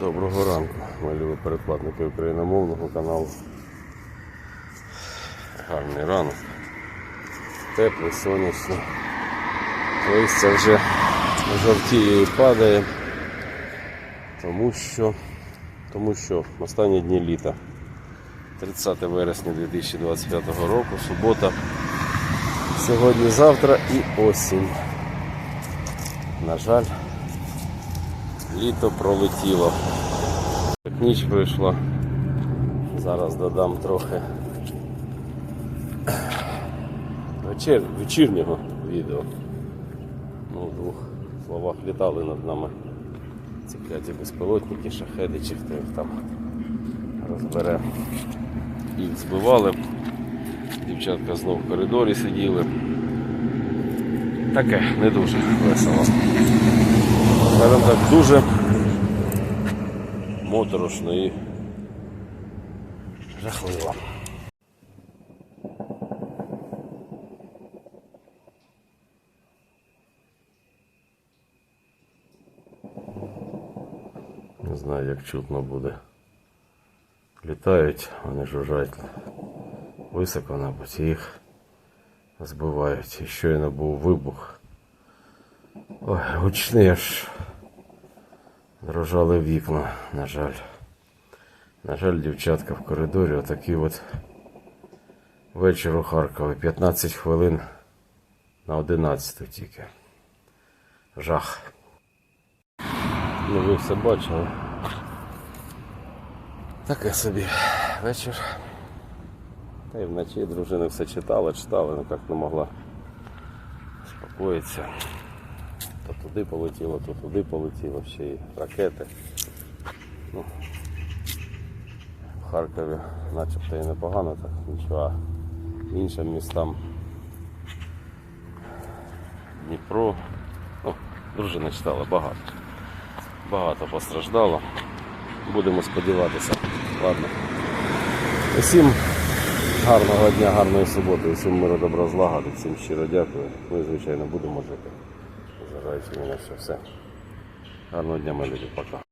Доброго ранку, любі перекладники україномовного каналу. Гарний ранок. Теплий, сонячний. Листя вже жовтіє і падає. Тому що, тому що останні дні літа. 30 вересня 2025 року, субота. Сьогодні, завтра і осінь. На жаль, літо пролетіло. Так ніч прийшла. Зараз додам трохи вечір, вечірнього відео. Ну, в двох словах літали над нами ці кляті безпілотники, шахеди чи хто їх там розбере. Їх збивали. Дівчатка знов в коридорі сиділи. Таке не дуже весело. Скажімо так, дуже моторошно і жахливо. Не знаю, як чутно буде. Літають, вони жужжать високо, мабуть, їх збивають. І щойно був вибух. Ой, гучний аж дрожали вікна, на жаль. На жаль, дівчатка в коридорі, отакий от вечір у Харкові. 15 хвилин на 11 тільки. Жах. Ну ви все бачили. Таке собі вечір. Та й вночі дружина все читала, читала, ну як не могла спокоїтися. То туди полетіло, то туди полетіло, ще й ракети. Ну, в Харкові начебто і непогано, так нічого. Іншим містам Дніпро. Ну, дружина читала багато. Багато постраждало. Будемо сподіватися. Ладно. Усім гарного дня, гарної суботи, усім миру, добра злагоди, всім щиро дякую. Ми, звичайно, будемо жити. На що все. Гарного дня, мої люди, пока.